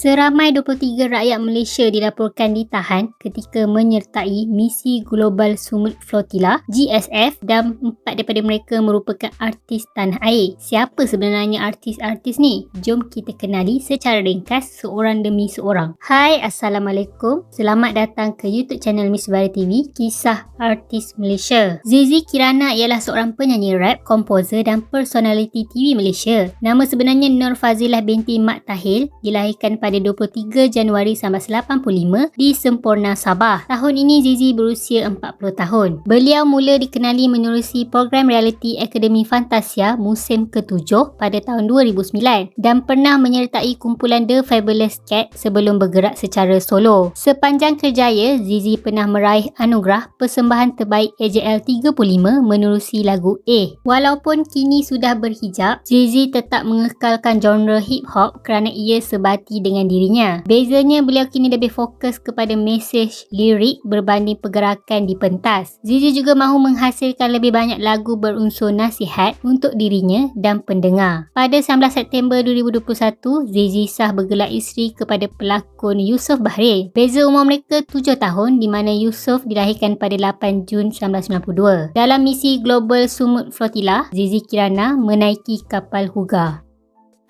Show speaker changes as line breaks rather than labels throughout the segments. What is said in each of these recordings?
Seramai 23 rakyat Malaysia dilaporkan ditahan ketika menyertai misi Global Sumut Flotilla GSF dan empat daripada mereka merupakan artis tanah air. Siapa sebenarnya artis-artis ni? Jom kita kenali secara ringkas seorang demi seorang. Hai, Assalamualaikum. Selamat datang ke YouTube channel Miss Bara TV, Kisah Artis Malaysia. Zizi Kirana ialah seorang penyanyi rap, komposer dan personality TV Malaysia. Nama sebenarnya Nur Fazilah binti Mak Tahil, dilahirkan pada 23 Januari 1985 di Semporna, Sabah. Tahun ini Zizi berusia 40 tahun. Beliau mula dikenali menerusi program reality Akademi Fantasia musim ke-7 pada tahun 2009 dan pernah menyertai kumpulan The Fabulous Cat sebelum bergerak secara solo. Sepanjang kerjaya, Zizi pernah meraih anugerah persembahan terbaik AJL 35 menerusi lagu A. Walaupun kini sudah berhijab, Zizi tetap mengekalkan genre hip hop kerana ia sebati dengan dengan dirinya. Bezanya beliau kini lebih fokus kepada mesej lirik berbanding pergerakan di pentas. Zizi juga mahu menghasilkan lebih banyak lagu berunsur nasihat untuk dirinya dan pendengar. Pada 19 September 2021, Zizi sah bergelar isteri kepada pelakon Yusof Bahrain. Beza umur mereka 7 tahun di mana Yusof dilahirkan pada 8 Jun 1992. Dalam misi Global Sumut Flotilla, Zizi Kirana menaiki kapal Huga.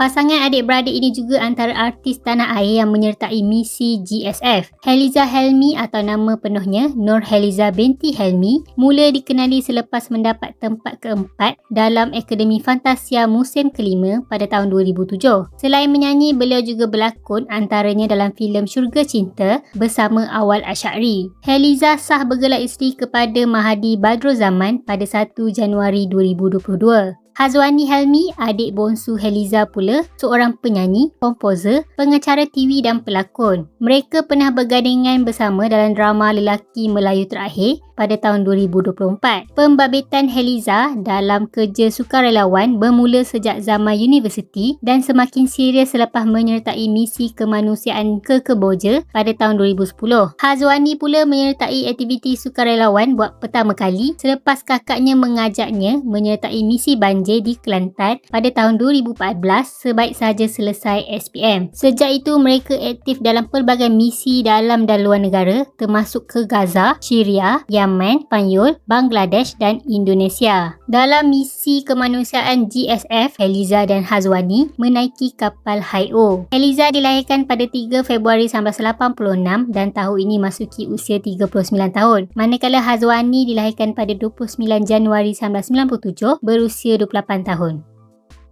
Pasangan adik-beradik ini juga antara artis tanah air yang menyertai misi GSF. Heliza Helmi atau nama penuhnya Nur Heliza binti Helmi mula dikenali selepas mendapat tempat keempat dalam Akademi Fantasia musim kelima pada tahun 2007. Selain menyanyi, beliau juga berlakon antaranya dalam filem Syurga Cinta bersama Awal Asyari. Heliza sah bergelar isteri kepada Mahadi Badro Zaman pada 1 Januari 2022. Hazwani Helmi, adik bonsu Heliza pula, seorang penyanyi, komposer, pengacara TV dan pelakon. Mereka pernah bergandingan bersama dalam drama lelaki Melayu terakhir pada tahun 2024. Pembabitan Heliza dalam kerja sukarelawan bermula sejak zaman universiti dan semakin serius selepas menyertai misi kemanusiaan ke Keboja pada tahun 2010. Hazwani pula menyertai aktiviti sukarelawan buat pertama kali selepas kakaknya mengajaknya menyertai misi banjir di Kelantan pada tahun 2014 sebaik sahaja selesai SPM. Sejak itu mereka aktif dalam pelbagai misi dalam dan luar negara termasuk ke Gaza, Syria, Yemen Panyul, Bangladesh dan Indonesia. Dalam misi kemanusiaan GSF, Heliza dan Hazwani menaiki kapal Hai-O. Heliza dilahirkan pada 3 Februari 1986 dan tahun ini masuki usia 39 tahun. Manakala Hazwani dilahirkan pada 29 Januari 1997 berusia 28 tahun.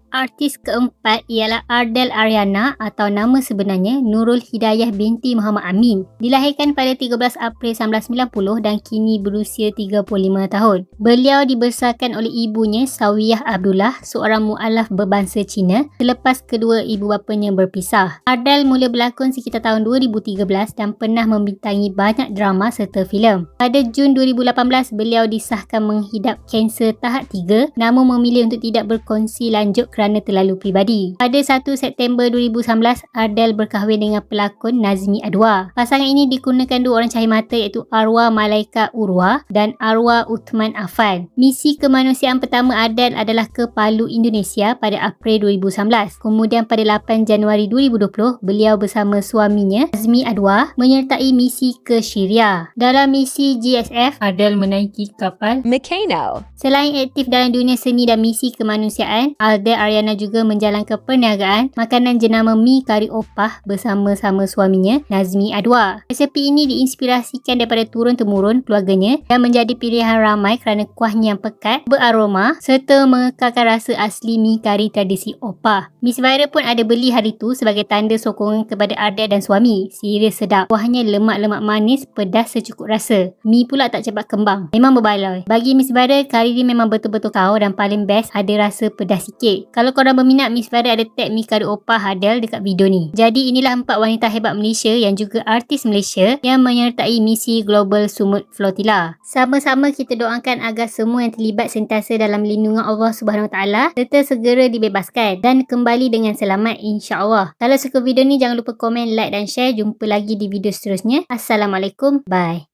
Artis keempat ialah Ardel Ariana atau nama sebenarnya Nurul Hidayah binti Muhammad Amin. Dilahirkan pada 13 April 1990 dan kini berusia 35 tahun. Beliau dibesarkan oleh ibunya Sawiyah Abdullah, seorang mu'alaf berbangsa Cina selepas kedua ibu bapanya berpisah. Ardel mula berlakon sekitar tahun 2013 dan pernah membintangi banyak drama serta filem. Pada Jun 2018, beliau disahkan menghidap kanser tahap 3 namun memilih untuk tidak berkongsi lanjut kerana terlalu pribadi. Pada 1 September 2019, Ardel berkahwin dengan pelakon Nazmi Adwa. Pasangan ini digunakan dua orang cahaya mata iaitu Arwah Malaika Urwa dan Arwah Uthman Afan. Misi kemanusiaan pertama Ardel adalah ke Palu, Indonesia pada April 2019. Kemudian pada 8 Januari 2020, beliau bersama suaminya Nazmi Adwa menyertai misi ke Syria. Dalam misi GSF, Ardel menaiki kapal Meccano. Selain aktif dalam dunia seni dan misi kemanusiaan, Ardel Ariana juga menjalankan perniagaan makanan jenama mi kari opah bersama-sama suaminya Nazmi Adwa. Resepi ini diinspirasikan daripada turun-temurun keluarganya dan menjadi pilihan ramai kerana kuahnya yang pekat, beraroma serta mengekalkan rasa asli mi kari tradisi opah. Miss Vira pun ada beli hari tu sebagai tanda sokongan kepada Arda dan suami. Serius sedap. Kuahnya lemak-lemak manis, pedas secukup rasa. Mi pula tak cepat kembang. Memang berbaloi. Bagi Miss Vira, kari ni memang betul-betul kau dan paling best ada rasa pedas sikit. Kalau korang berminat, Miss Farah ada tag Mikado Opah Hadel dekat video ni. Jadi inilah empat wanita hebat Malaysia yang juga artis Malaysia yang menyertai misi Global Sumut Flotilla. Sama-sama kita doakan agar semua yang terlibat sentiasa dalam lindungan Allah Subhanahu Wa Taala serta segera dibebaskan dan kembali dengan selamat insya-Allah. Kalau suka video ni jangan lupa komen, like dan share. Jumpa lagi di video seterusnya. Assalamualaikum. Bye.